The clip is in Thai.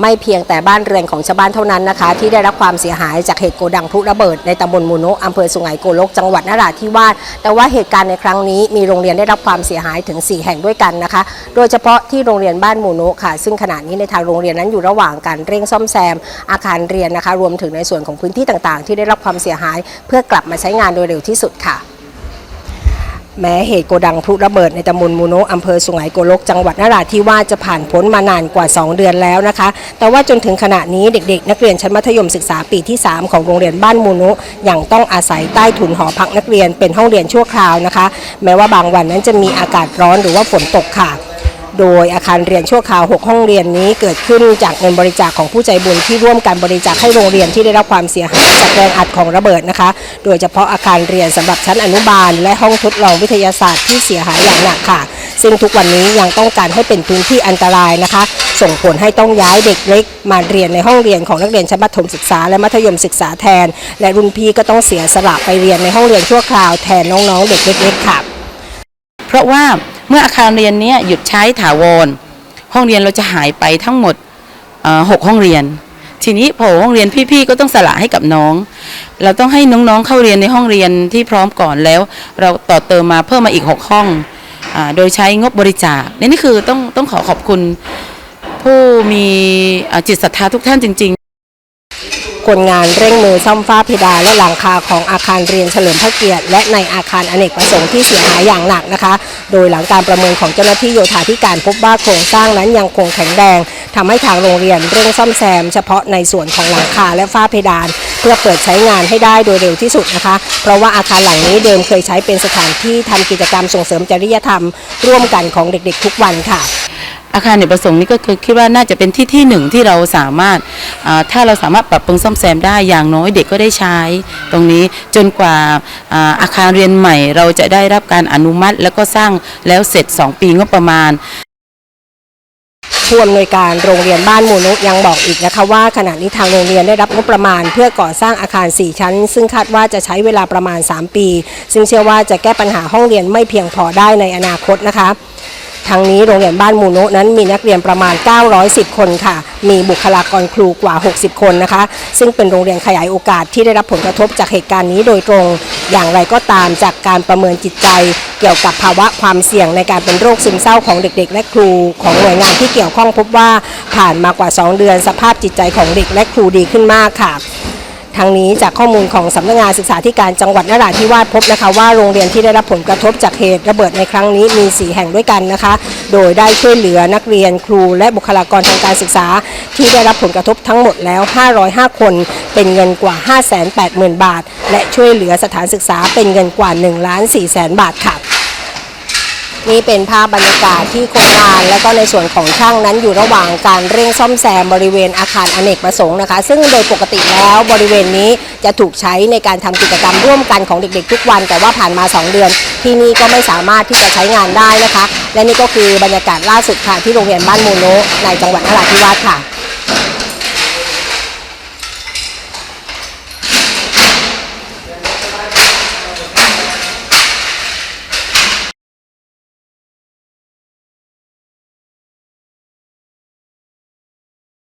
ไม่เพียงแต่บ้านเรือนของชาวบ้านเท่านั้นนะคะ ที่ได้รับความเสียหายจากเหตุโกดังพลุระเบิดในตำบลมูโนะอำเภอสุไหงโกลกจังหวัดนราธิวาสแต่ว่าเหตุการณ์ในครั้งนี้มีโรงเรียนได้รับความเสียหายถึง 4 แห่งด้วยกันนะคะ โดยเฉพาะที่โรงเรียนบ้านมูโนะค่ะ ซึ่งขณะนี้ในทางโรงเรียนนั้นอยู่ระหว่างการเร่งซ่อมแซม อาคารเรียนนะคะ รวมถึงในส่วนของพื้นที่ต่างๆ ที่ได้รับความเสียหาย เพื่อกลับมาใช้งานโดยเร็วที่สุดค่ะ แม้เหตุโกดังพลุระเบิดในตำบลมูโนะอำเภอสุไหงโกลก จังหวัดนราธิวาสจะผ่านพ้นมานานกว่า 2 เดือนแล้วนะคะ แต่ว่าจนถึงขณะนี้เด็กๆ นักเรียนชั้นมัธยมศึกษาปีที่ 3 ของโรงเรียนบ้านมูโนะยังต้องอาศัยใต้ถุนหอพักนักเรียนเป็นห้องเรียนชั่วคราวนะคะ แม้ว่าบางวันนั้นจะมีอากาศร้อนหรือว่าฝนตกค่ะ โดยอาคารเรียนชั่วคราว 6 ห้องเรียนนี้เกิดขึ้นจากเงินบริจาคของผู้ใจบุญที่ร่วมกันบริจาคให้โรงเรียนที่ได้รับความเสียหายจากแรงอัดของระเบิดนะคะ โดยเฉพาะอาคารเรียนสำหรับชั้นอนุบาล และห้องทดลองวิทยาศาสตร์ที่เสียหายอย่างหนักค่ะ ซึ่งทุกวันนี้ยังต้องการให้เป็นพื้นที่อันตรายนะคะ ส่งผลให้ต้องย้ายเด็กเล็ก มาเรียนในห้องเรียนของนักเรียนชั้นประถมศึกษาและมัธยมศึกษาแทน และรุ่นพี่ก็ต้องเสียสละไปเรียนในห้องเรียนชั่วคราวแทนน้องๆเด็กเล็กๆค่ะ เพราะว่าเมื่ออาคารเรียนนี้หยุดใช้ถาวร ห้องเรียนเราจะหายไปทั้งหมดหกห้องเรียน ทีนี้พอห้องเรียนพี่ๆก็ต้องสละให้กับน้อง เราต้องให้น้องๆเข้าเรียนในห้องเรียนที่พร้อมก่อนแล้ว เราต่อเติมมาเพิ่มมาอีกหกห้องอโดยใช้งบบริจาคนี่นี่คือต้องต้องขอขอบคุณผู้มีจิตศรัทธาทุกท่านจริง ๆ คนงานเร่งมือซ่อมฝ้าเพดานและหลังคาของอาคารเรียนเฉลิมพระเกียรติ และในอาคารอเนกประสงค์ที่เสียหายอย่างหนักนะคะ โดยหลังการประเมินของเจ้าหน้าที่โยธาธิการพบว่าโครงสร้างนั้นยังคงแข็งแรงทำให้ทางโรงเรียนเร่งซ่อมแซม เฉพาะในส่วนของหลังคาและฝ้าเพดาน เพื่อเปิดใช้งานให้ได้โดยเร็วที่สุดนะคะ เพราะว่าอาคารหลังนี้เดิมเคยใช้เป็นสถานที่ทำกิจกรรมส่งเสริมจริยธรรม ร่วมกันของเด็กๆ ทุกวันค่ะ อาคารเนกประสงค์นี่ก็คือคิดว่าน่าจะเป็นที่ที่หนึ่งที่เราสามารถถ้าเราสามารถปรับปรุงซ่อมแซมได้อย่างน้อยเด็กก็ได้ใช้ ตรงนี้จนกว่าอ่าอาคารเรียนใหม่ เราจะได้รับการอนุมัติ แล้วก็สร้างแล้วเสร็จ 2 ปีงบประมาณผู้อำนวยการโรงเรียนบ้านมูนุยังบอกอีกนะคะว่าขณะนี้ทางโรงเรียนได้รับงบประมาณ เพื่อก่อสร้างอาคาร 4 ชั้น ซึ่งคาดว่าจะใช้เวลาประมาณ 3 ปี ซึ่งเชื่อว่าจะแก้ปัญหาห้องเรียนไม่เพียงพอได้ในอนาคตนะคะ ทางนี้โรงเรียนบ้านมูโนะนั้นมีนักเรียนประมาณ 910 คนค่ะ มีบุคลากรครูกว่า 60 คนนะคะ ซึ่งเป็นโรงเรียนขยายโอกาสที่ได้รับผลกระทบจากเหตุการณ์นี้โดยตรง อย่างไรก็ตามจากการประเมินจิตใจ เกี่ยวกับภาวะความเสี่ยงในการเป็นโรคซึมเศร้าของเด็ก ๆ และครูของหน่วยงานที่เกี่ยวข้องพบว่าผ่านมากว่า 2 เดือนสภาพจิตใจของเด็กและครูดีขึ้นมากค่ะ ทางนี้จากข้อมูลของสำนักงานศึกษาธิการจังหวัดนราธิวาสพบนะคะว่าโรงเรียนที่ได้รับผลกระทบจากเหตุระเบิดในครั้งนี้มี 4 แห่งด้วยกันนะคะ โดยได้ช่วยเหลือนักเรียนครูและบุคลากรทางการศึกษา ที่ได้รับผลกระทบทั้งหมดแล้ว 505 คนเป็นเงินกว่า 580,000 บาท และช่วยเหลือสถานศึกษาเป็นเงินกว่า1ล้าน4แสนบาทค่ะ นี่เป็นภาพบรรยากาศที่โครงาน และก็ในส่วนของช่างนั้นอยู่ระหว่างการเร่งซ่อมแซมบริเวณอาคารอเนกประสงค์นะคะ ซึ่งโดยปกติแล้วบริเวณนี้จะถูกใช้ในการทำกิจกรรมร่วมกันของเด็กๆ ทุกวัน แต่ว่าผ่านมา 2 เดือน ที่นี่ก็ไม่สามารถที่จะใช้งานได้นะคะ และนี่ก็คือบรรยากาศล่าสุดค่ะที่โรงเรียนบ้านโมโนในจังหวัดนราธิวาสค่ะ